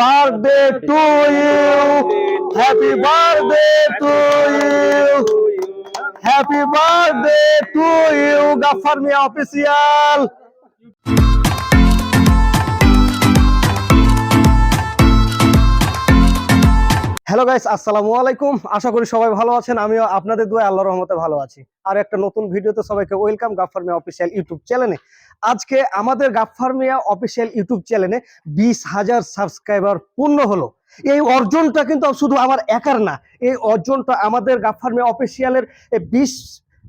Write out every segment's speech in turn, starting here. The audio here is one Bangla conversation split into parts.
Birthday to you happy birthday to you happy birthday to you Gafar Mia official hello guys আসসালামু আলাইকুম আশা করি সবাই ভালো আছেন, আমিও আপনাদের দোয়া আল্লাহর রহমতে ভালো আছি। আর একটা নতুন ভিডিওতে সবাইকে welcome Gafar Mia official YouTube চ্যানেলে আজকে আমাদের গাফার মিয়া অফিসিয়াল ইউটিউব চ্যানেলে বিশ হাজার সাবস্ক্রাইবার পূর্ণ হলো। এই অর্জনটা কিন্তু শুধু আমার একার না, এই অর্জনটা আমাদের গাফার মিয়া অফিসিয়ালের বিশ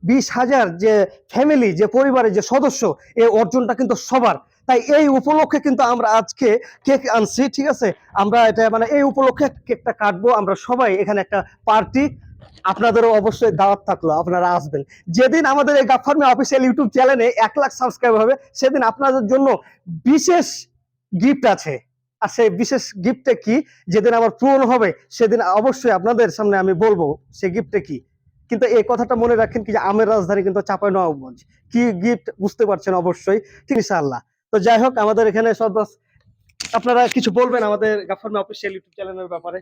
বিশ হাজার যে ফ্যামিলি, যে পরিবারের যে সদস্য, এই অর্জনটা কিন্তু সবার। তাই এই উপলক্ষে কিন্তু আমরা আজকে কেক আনছি, ঠিক আছে? আমরা এটা মানে এই উপলক্ষে কেকটা কাটবো, আমরা সবাই এখানে একটা পার্টি আপনাদেরও অবশ্যই দাওয়াত থাকল, আপনারা আসবেন। যেদিন আমাদের এই গাফার্মে অফিসিয়াল ইউটিউব চ্যানেলে এক লাখ সাবস্ক্রাইব হবে, সেদিন আপনাদের জন্য বিশেষ গিফট আছে। আর সেই বিশেষ গিফটে কি? যেদিন আমার পূরণ হবে, সেদিন অবশ্যই আপনাদের সামনে আমি বলব সেই গিফটে কি? কিন্তু এই কথাটা মনে রাখেন কি যে আমের রাজধানী কিন্তু চাপাই নবাবগঞ্জ কি গিফট বুঝতে পারছেন অবশ্যই ইনশাআল্লাহ। তো যাই হোক, আমাদের এখানে সব আপনারা কিছু বলবেন আমাদের গাফার্মে অফিসিয়াল ইউটিউব চ্যানেলের ব্যাপারে?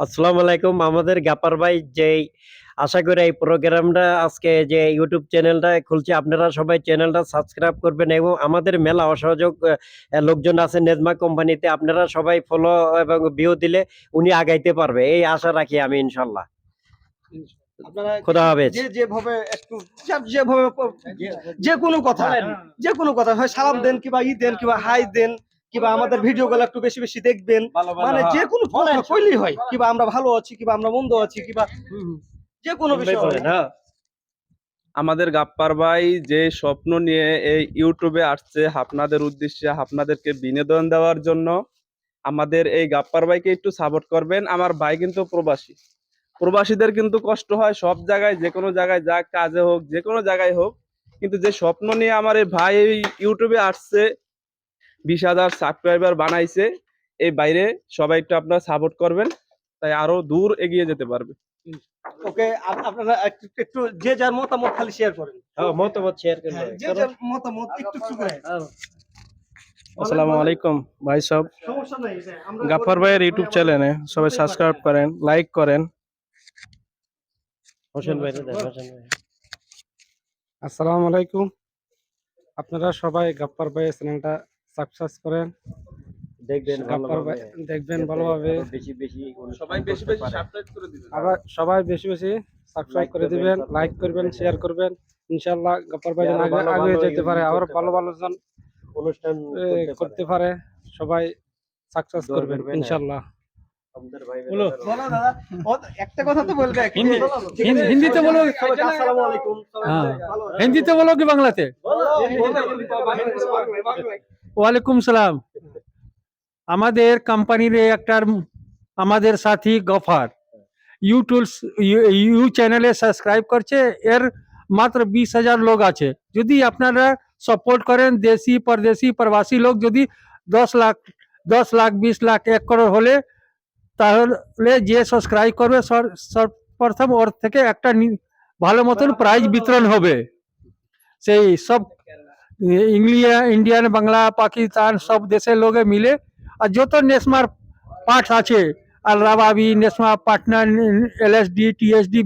আসসালামু আলাইকুম। আমাদের গাপার ভাই যেই আশা করি এই প্রোগ্রামটা আজকে যে ইউটিউব চ্যানেলটা খুলছে আপনারা সবাই চ্যানেলটা সাবস্ক্রাইব করবেন এবং আমাদের মেলা অসহযোগ লোকজন আছে নেজমা কোম্পানিতে আপনারা সবাই ফলো এবং ভিউ দিলে উনি আগাইতে পারবে। এই আশা রাখি আমি ইনশাল্লাহ। আপনারা খোদা হাফেজ। যে যেভাবে একটু যেভাবে যে কোনো কথা যে কোনো কথা হয় সালাম দেন কিবা ই দেন কিবা হাই দেন কিবা আমাদের ভিডিও গুলো একটু বেশি বেশি দেখবেন। মানে যে কোনো কথা কইলেই হয়। কিবা আমরা ভালো আছি কিবা আমরা মন্দ আছি কিবা যে কোনো বিষয় হ্যাঁ। আমাদের গাপ্পার ভাই যে স্বপ্ন নিয়ে এই ইউটিউবে আসছে আপনাদের উদ্দেশ্যে আপনাদেরকে বিনোদন দেওয়ার জন্য আমাদের এই গাপ্পার ভাইকে একটু সাপোর্ট করবেন। আমার ভাই কিন্তু প্রবাসী। প্রবাসীদের কিন্তু কষ্ট হয় সব জায়গায় যে কোনো জায়গায় যা কাজে হোক যে কোনো জায়গায় হোক। কিন্তু যে স্বপ্ন নিয়ে আমার এই ভাই এই ইউটিউবে আসছে বিশ হাজার সাবস্ক্রাইবার বানাইছে এই বাইরে সবাই একটু আপনারা সাপোর্ট করবেন তাই আরও দূর এগিয়ে যেতে পারবে। ওকে আপনারা একটু একটু যে যার মতামত খালি শেয়ার করেন। হ্যাঁ, মতামত শেয়ার করবেন হ্যাঁ, যে যার মতামত একটু একটু করে। আসসালামু আলাইকুম ভাই সব গাফার ভাইয়ের ইউটিউব চ্যানেলে সবাই সাবস্ক্রাইব করেন লাইক করেন। হোসেন ভাই দেন, হোসেন ভাই। আসসালামু আলাইকুম। আপনারা সবাই গাপ্পার ভাই চ্যানেলটা সাবস্ক্রাইব করেন দেখবেন ভালোভাবে। দেখবেন ভালোভাবে বেশি বেশি সবাই বেশি বেশি সাবস্ক্রাইব করে দিবেন আবার সবাই বেশি বেশি সাবস্ক্রাইব করে দিবেন লাইক করবেন শেয়ার করবেন ইনশাআল্লাহ গাপ্পার ভাই আগে আগে যেতে পারে আবার ভালো ভালো জন অনুষ্ঠান করতে পারে। সবাই সাকসেস করবেন। ইনশাআল্লাহ বলো। দাদা একটা কথা তো বলবে হিন্দি- বলো, ঠিক আছে? হিন্দি- হিন্দিতে বলো। আসসালামু আলাইকুম সবাই হ্যাঁ। হিন্দিতে বলো কি বাংলাতে বলো, ওয়ালাইকুম সালাম। আমাদের কোম্পানির একটা আমাদের সাথী গফার। ইউটিউব ইউ চ্যানেলে সাবস্ক্রাইব করছে এর মাত্র বিশ হাজার লোক আছে। যদি আপনারা সাপোর্ট করেন দেশি পরদেশি প্রবাসী লোক যদি দশ লাখ দশ লাখ বিশ লাখ এক করোড় হলে তাহলে যে সাবস্ক্রাইব করবে সর- সর্বপ্রথম ওর থেকে একটা ভালো মতন প্রাইজ বিতরণ হবে। সেই সব ইংলিয়া ইন্ডিয়ান বাংলা পাকিস্তান সব দেশের লোকে মিলে। আর যত নেসমার পার্ট আছে আর রাবাবি নেসমা পাটনা এল এস ডি টি ডি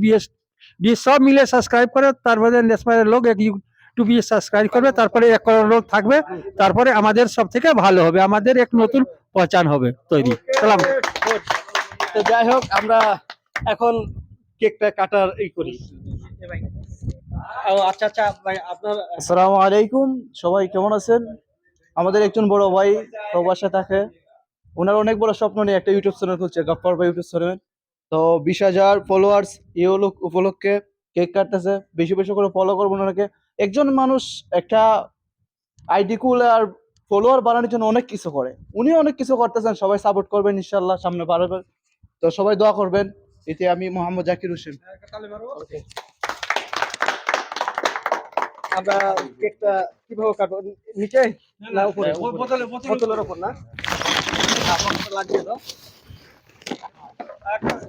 বি সব মিলে সাবস্ক্রাইব করে তারপরে নেসমারের লোক এক ইউটিউবে সাবস্ক্রাইব করবে তারপরে এক করোড় লোক থাকবে তারপরে আমাদের সব থেকে ভালো হবে আমাদের এক নতুন পহচান হবে তৈরি। সালাম। তো যাই হোক আমরা এখন কেকটা কাটার এই করি। আচ্ছা আচ্ছা ভাই আপনার আসসালামু আলাইকুম। সবাই কেমন আছেন? আমাদের একজন বড় ভাই প্রবাসে থাকে। ওনার অনেক বড় স্বপ্ন নিয়ে একটা ইউটিউব চ্যানেল খুলছে গাফার ভাই ইউটিউব চ্যানেল তো বিশ হাজার ফলোয়ার্স এই উপলক্ষে কেক কাটতেছে। বেশি বেশি করে ফলো করব ওনাকে। একজন মানুষ একটা আইডি খুলে আর ফলোয়ার বানানোর জন্য অনেক কিছু করে। উনি অনেক কিছু করতেছেন সবাই সাপোর্ট করবেন ইনশাল্লাহ সামনে পারবেন তো সবাই দোয়া করবেন। এতে আমি মোহাম্মদ জাকির হোসেন। আমরা কেকটা কীভাবে কাটবো? নিচে না উপরে? বোতলের উপর। না? হ্যাঁ, লাগিয়ে দাও। একটা-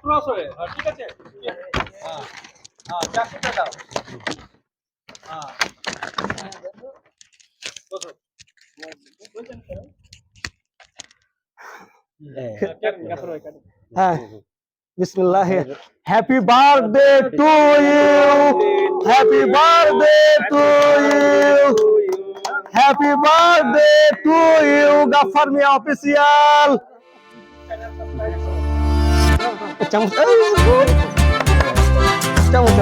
ক্রস হয়ে হ্যাঁ, ঠিক আছে? হ্যাঁ হ্যাঁ দাও। হ্যাঁ। হ্যাঁ। बिस्मिल्लाह। Happy birthday to you happy birthday to you happy birthday to you Gaffar में ऑफिशियल चमच चमच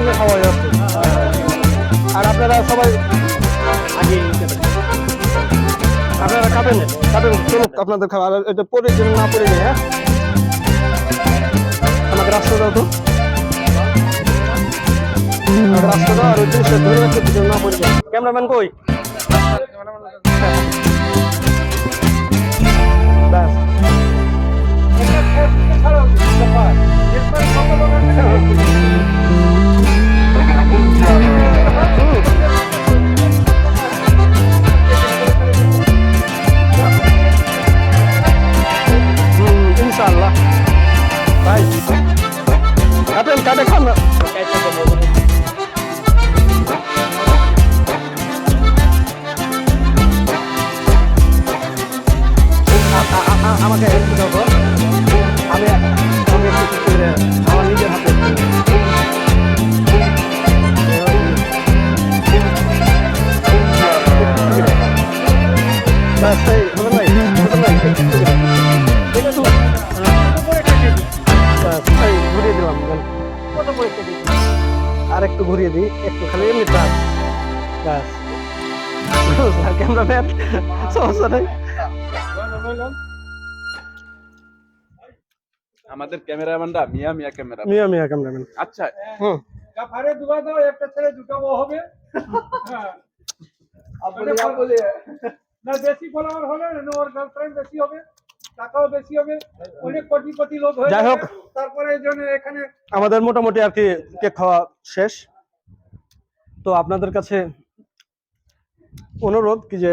আগে ক্যামেরাম্যানকে খাওয়াই আর আপনারা সবাই আপনারা খাবেন খাবেন চলুক আপনাদের খাবার এটা পরে যেন না পড়ে যায় হ্যাঁ? আমাকে রাস্তা দাও তো। রাস্তা দাও আর ওই জিনিসটা ধরে রাখতে যেন না পড়ে যায়। ক্যামেরাম্যান কই? ব্যাস। ঘুরিয়ে দিই একটু খালি এমনি ব্যাস ক্যামেরাম্যান সমস্যা নেই। আমাদের ক্যামেরাম্যানরা মিয়া মিয়া ক্যামেরা মিয়া মিয়া ক্যামেরাম্যান। আচ্ছা। হুম। গাফারে দুয়া দাও একটা ছেলে দুটো বউ হবে। হ্যাঁ। না বেশি ফলোয়ার হলে ওর গার্লফ্রেন্ড বেশি হবে টাকাও বেশি হবে। অনেক কোটি কোটি লোক হয়ে যাই হোক। তারপরে জন্য এখানে আমাদের মোটামুটি আর কি কেক খাওয়া শেষ। তো আপনাদের কাছে অনুরোধ কি যে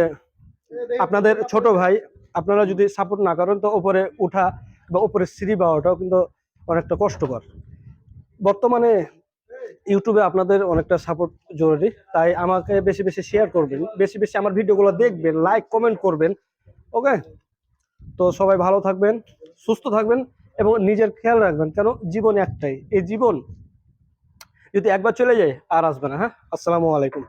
আপনাদের ছোট ভাই আপনারা যদি সাপোর্ট না করেন তো ওপরে উঠা বা উপরে সিঁড়ি পাওয়াটাও কিন্তু অনেকটা কষ্টকর। বর্তমানে ইউটিউবে আপনাদের অনেকটা সাপোর্ট জরুরি, তাই আমাকে বেশি বেশি শেয়ার করবেন, বেশি বেশি আমার ভিডিওগুলো দেখবেন লাইক কমেন্ট করবেন ওকে তো সবাই ভালো থাকবেন, সুস্থ থাকবেন এবং নিজের খেয়াল রাখবেন, কেন? জীবন একটাই, এই জীবন যদি একবার চলে যায় আর আসবে না হ্যাঁ? আসসালামু আলাইকুম।